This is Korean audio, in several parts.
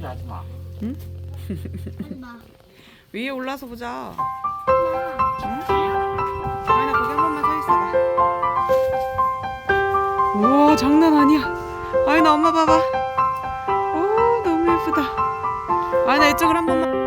어차피 하지 마. 응? 위에 올라서 보자. 응? 아니 나 거기 한 번만 서 있어봐. 우와 장난 아니야. 아니 나 엄마 봐봐. 오 너무 예쁘다. 아니 나 이쪽을 한 번만.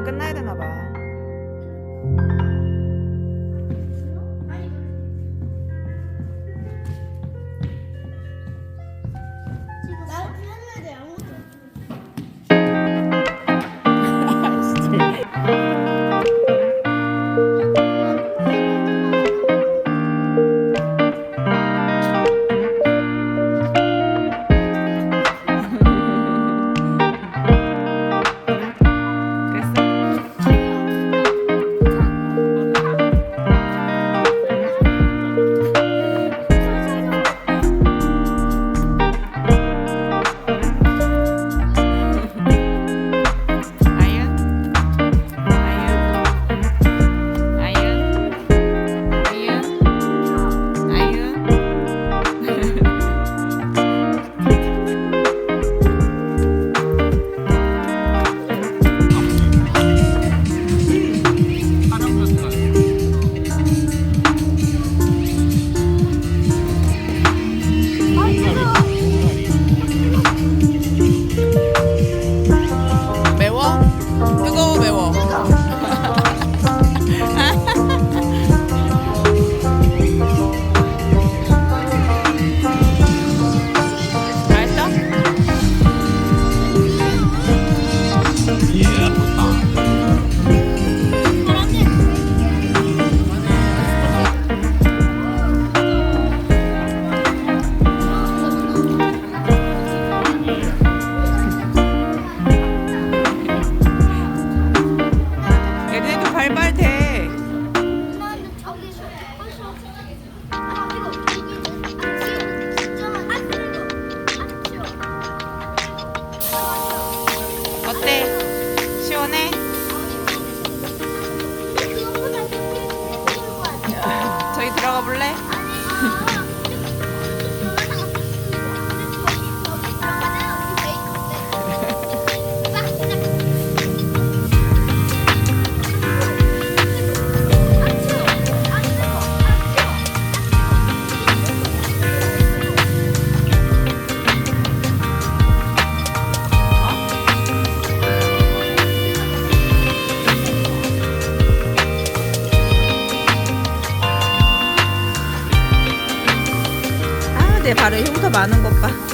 更耐的呢吧？ 들어가 볼래? 많은 것 봐.